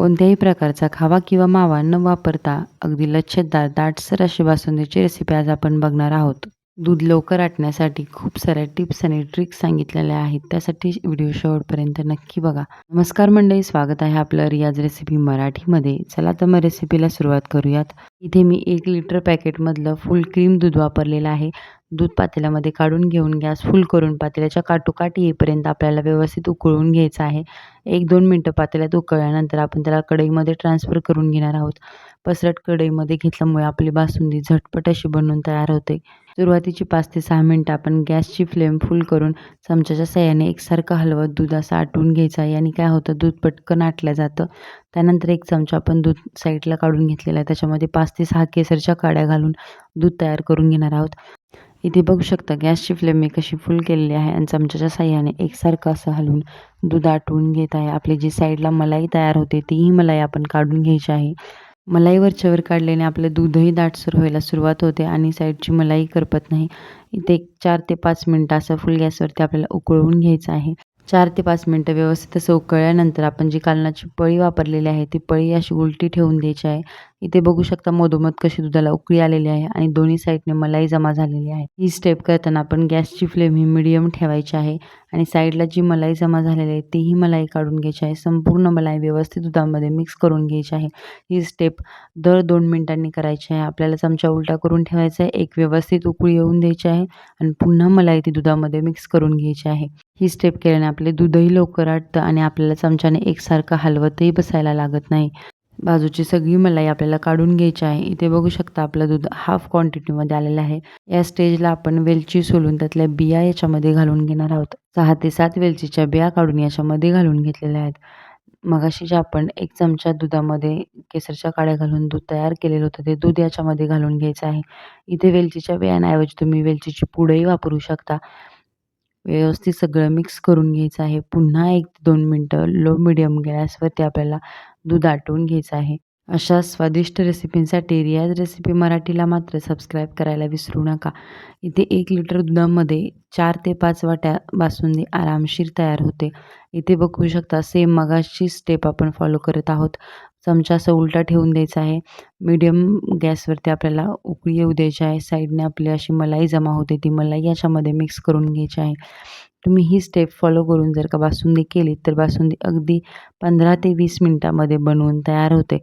कोणत्याही प्रकारचा खावा किंवा मावा न वापरता अगदी लच्छेदार दाटसर अशी बासुंदीची रेसिपी आज आपण बघणार आहोत. दूध लवकर आटण्यासाठी खूप साऱ्या टिप्स आणि ट्रिक्स सांगितलेल्या आहेत. त्यासाठी व्हिडिओ शेवटपर्यंत नक्की बघा. नमस्कार मंडळी स्वागत आहे आपलं रियाज रेसिपी मराठीमध्ये. चला तर मग रेसिपीला सुरुवात करूयात. इथे मी एक लिटर पॅकेटमधलं फुल क्रीम दूध वापरलेलं आहे. दूध पातेल्यामध्ये काढून घेऊन गॅस फुल करून पातेल्याच्या काटोकाट येईपर्यंत आपल्याला व्यवस्थित उकळून घ्यायचं आहे. एक दोन मिनटं पातेल्यात उकळल्यानंतर आपण त्याला कढईमध्ये ट्रान्सफर करून घेणार आहोत. पसरट कढईमध्ये घेतल्यामुळे आपली बासुंदी झटपट अशी बनवून तयार होते. सुरुवातीची पाच ते सहा मिनटं आपण गॅसची फ्लेम फुल करून चमच्याच्या साह्याने एकसारखं हलवत दूध असं आटवून घ्यायचं. आहे आणि काय होतं? दूध पटकन आटलं जातं. त्यानंतर एक चमचा आपण दूध साईडला काढून घेतलेला आहे. त्याच्यामध्ये पाच ते सहा केसरच्या काड्या घालून दूध तयार करून घेणार आहोत. इथे बघू शकता गॅसची फ्लेम मी कशी फुल केलेली आहे आणि चमच्याच्या साह्याने एकसारखं असं हलवून दूध आटवून घेत आहे. आपली जी साईडला मलाई तयार होते तीही मलाई आपण काढून घ्यायची आहे. मलाई वरच्यावर काढल्याने आपलं दूधही दाटसर व्हायला सुरुवात होते आणि साईडची मलाई करपत नाही. इथे एक चार ते पाच मिनटं असं फुल गॅसवरती आपल्याला उकळवून घ्यायचं आहे. चार ते पाच मिनटं व्यवस्थित असं उकळल्यानंतर आपण जी कालनाची पळी वापरलेली आहे ती पळी अशी उलटी ठेवून द्यायची आहे. इथे बघू शकता मधोमध कशी दुधाला उकळी आलेली आहे आणि दोन्ही साईडने मलाई जमा झालेली आहे. ही स्टेप करताना आपण गॅसची फ्लेम ही मिडियम ठेवायची आहे आणि साईडला जी मलाई जमा झालेली आहे तीही मलाई काढून घ्यायची आहे. संपूर्ण मलाई व्यवस्थित दुधामध्ये मिक्स करून घ्यायची आहे. ही स्टेप दर दोन मिनिटांनी करायची आहे. आपल्याला चमचा उलटा करून ठेवायचा आहे. एक व्यवस्थित उकळी येऊन द्यायची आहे आणि पुन्हा मलाई ती दुधामध्ये मिक्स करून घ्यायची आहे. ही स्टेप केल्याने आपले दूधही लवकर आटतं आणि आपल्याला चमच्याने एकसारखं हलवतही बसायला लागत नाही. बाजूची सगळी मलाई आपल्याला काढून घ्यायची आहे. इथे बघू शकता आपलं दूध हाफ क्वांटिटीमध्ये आलेलं आहे. या स्टेजला आपण वेलची सोलून त्यातल्या बिया याच्यामध्ये घालून घेणार आहोत. सहा ते सात वेलचीच्या बिया काढून याच्यामध्ये घालून घेतलेल्या आहेत. मगाशी जे आपण एक चमचा दुधामध्ये केसरच्या काड्या घालून दूध तयार केलेलं होतं ते दूध याच्यामध्ये घालून घ्यायचं आहे. इथे वेलचीच्या बियांऐवजी तुम्ही वेलचीची पुडंही वापरू शकता. व्यवस्थित सगळं मिक्स करून घ्यायचं आहे. पुन्हा एक दोन मिनटं लो मिडियम गॅसवरती आपल्याला दूध आटवून घ्यायचं आहे. अशा स्वादिष्ट रेसिपींसाठी रियाज रेसिपी मराठीला मात्र सबस्क्राईब करायला विसरू नका. इथे एक लिटर दुधामध्ये चार ते पाच वाट्या बासुंदी आरामशीर तयार होते. इथे बघू शकता सेम मगाशी स्टेप आपण फॉलो करत आहोत. चमचा असं उलटा ठेवून द्यायचा आहे. मीडियम गॅसवरती आपल्याला उकळी येऊ द्यायची आहे. साईडने आपली अशी मलाई जमा होते. ती मलाई याच्यामध्ये मिक्स करून घ्यायची आहे. तुम्ही ही स्टेप फॉलो करून जर का बासुंदी केली तर बासुंदी अगदी पंधरा ते वीस मिनटामध्ये बनवून तयार होते.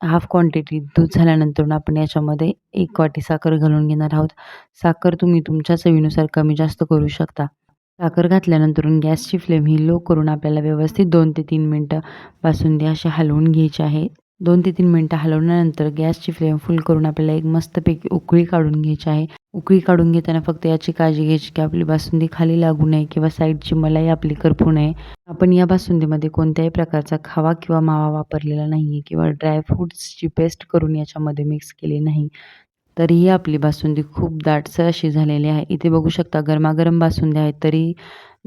हाफ क्वांटिटी दूध झाल्यानंतर आपण याच्यामध्ये एक वाटी साखर घालून घेणार आहोत. साखर तुम्ही तुमच्या चवीनुसार कमी जास्त करू शकता. साखर घातल्यानंतर गॅसची फ्लेम ही लो करून आपल्याला व्यवस्थित दोन ते तीन मिनटं बासुंदी अशी हलवून घ्यायची आहे. दोन ते तीन मिनटं हलवल्यानंतर गॅसची फ्लेम फुल करून आपल्याला एक मस्तपैकी उकळी काढून घ्यायची आहे. उकळी काढून घेताना फक्त याची काळजी घ्यायची की आपली बासुंदी खाली लागू नये किंवा साईडची मलाई आपली करपू नये. आपण या बासुंदीमध्ये कोणत्याही प्रकारचा खावा किंवा मावा वापरलेला नाही आहे किंवा ड्रायफ्रूट्सची पेस्ट करून याच्यामध्ये मिक्स केली नाही. तरीही आपली बासुंदी खूप दाटसर अशी झालेली आहे. इथे बघू शकता गरमागरम बासुंदी आहेत तरी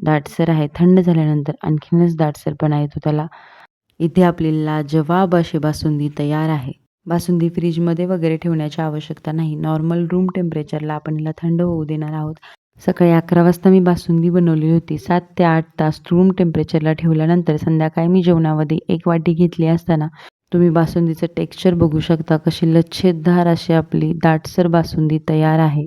दाटसर आहे. थंड झाल्यानंतर आणखीनच दाटसरपणा येतो त्याला. इथे आपली लाजवाब अशी बासुंदी तयार आहे. बासुंदी फ्रीजमध्ये वगैरे ठेवण्याची आवश्यकता नाही. नॉर्मल रूम टेम्परेचरला आपण हिला थंड होऊ देणार आहोत. सकाळी अकरा वाजता मी बासुंदी बनवली होती. सात ते आठ तास रूम टेम्परेचरला ठेवल्यानंतर संध्याकाळी मी जेवणामध्ये एक वाटी घेतली असताना तुम्ही बासुंदीचं टेक्स्चर बघू शकता कशी लच्छेदार अशी आपली दाटसर बासुंदी तयार आहे.